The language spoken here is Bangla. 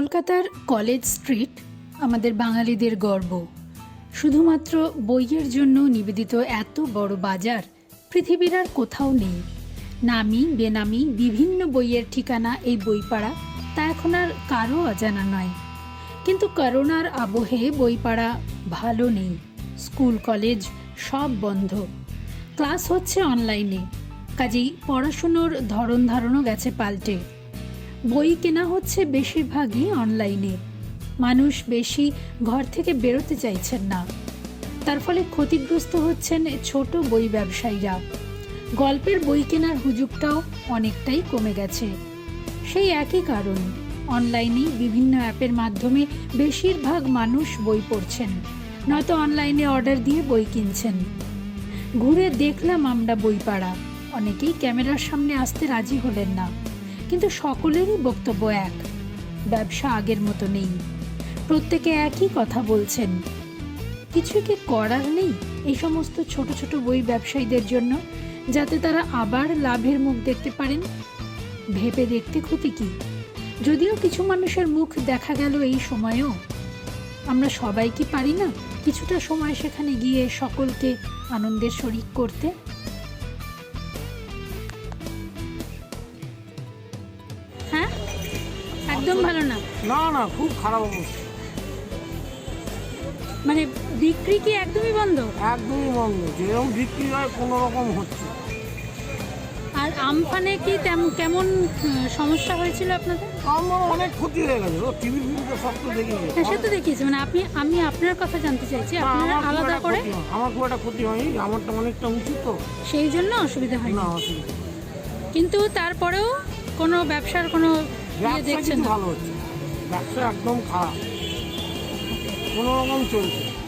কলকাতার কলেজ স্ট্রিট আমাদের বাঙালিদের গর্ব। শুধুমাত্র বইয়ের জন্য নিবেদিত এত বড় বাজার পৃথিবীর আর কোথাও নেই। নামি, বেনামি, বিভিন্ন বইয়ের ঠিকানা এই বইপাড়া, তা এখন আর কারও অজানা নয়। কিন্তু করোনার আবহে বইপাড়া ভালো নেই। স্কুল, কলেজ সব বন্ধ। ক্লাস হচ্ছে অনলাইনে। কাজেই পড়াশুনোর ধরন ধারণও গেছে পাল্টে। বই কেনা হচ্ছে বেশিরভাগই অনলাইনে। মানুষ বেশি ঘর থেকে বেরোতে চাইছেন না। তার ফলে ক্ষতিগ্রস্ত হচ্ছেন ছোট বই ব্যবসায়ীরা। গল্পের বই কেনার হুজুগটাও অনেকটাই কমে গেছে। সেই একই কারণ অনলাইনে বিভিন্ন অ্যাপের মাধ্যমে বেশিরভাগ মানুষ বই পড়ছেন, নয়তো অনলাইনে অর্ডার দিয়ে বই কিনছেন। ঘুরে দেখলাম আমরা বইপাড়া, অনেকেই ক্যামেরার সামনে আসতে রাজি হলেন না। কিন্তু সকলেরই বক্তব্য এক। ব্যবসা আগের মতো নেই। প্রত্যেকে একই কথা বলছেন। কিছু কি করার নেই এই সমস্ত ছোট ছোট বই ব্যবসায়ীদের জন্য, যাতে তারা আবার লাভের মুখ দেখতে পারেন? ভেবে দেখতে ক্ষতি কি? যদিও কিছু মানুষের মুখ দেখা গেল এই সময়েও। আমরা সবাই কি পারি না কিছুটা সময় সেখানে গিয়ে সকলকে আনন্দের শরিক করতে? একদম ভালো না। না না খুব খারাপ অবস্থা। মানে বিক্রি কি একদমই বন্ধ? একদমই বন্ধ। যেরকম বিক্রি হয় কোনো রকম হচ্ছে আর আমফানে কি কেমন সমস্যা হয়েছিল আপনাদের? আমার অনেক ক্ষতি হয়ে গেছে। ও টিভি ফিভিতে সব তো দেখি হ্যাঁ সে তো দেখিয়েছি। মানে আপনি আমি আপনার কথা জানতে চাইছি। আপনারা আলাদা করে আমার খুব একটা ক্ষতি হয়নি। আমারটা অনেকটা উঁচু তো। সেই জন্য অসুবিধা হয় না না অসুবিধা কিন্তু তারপরেও কোনো ব্যবসার কোনো ব্যবসা দেখছেন ভালো হচ্ছে। ব্যবসা একদম খারাপ। কোনো রকম চলছে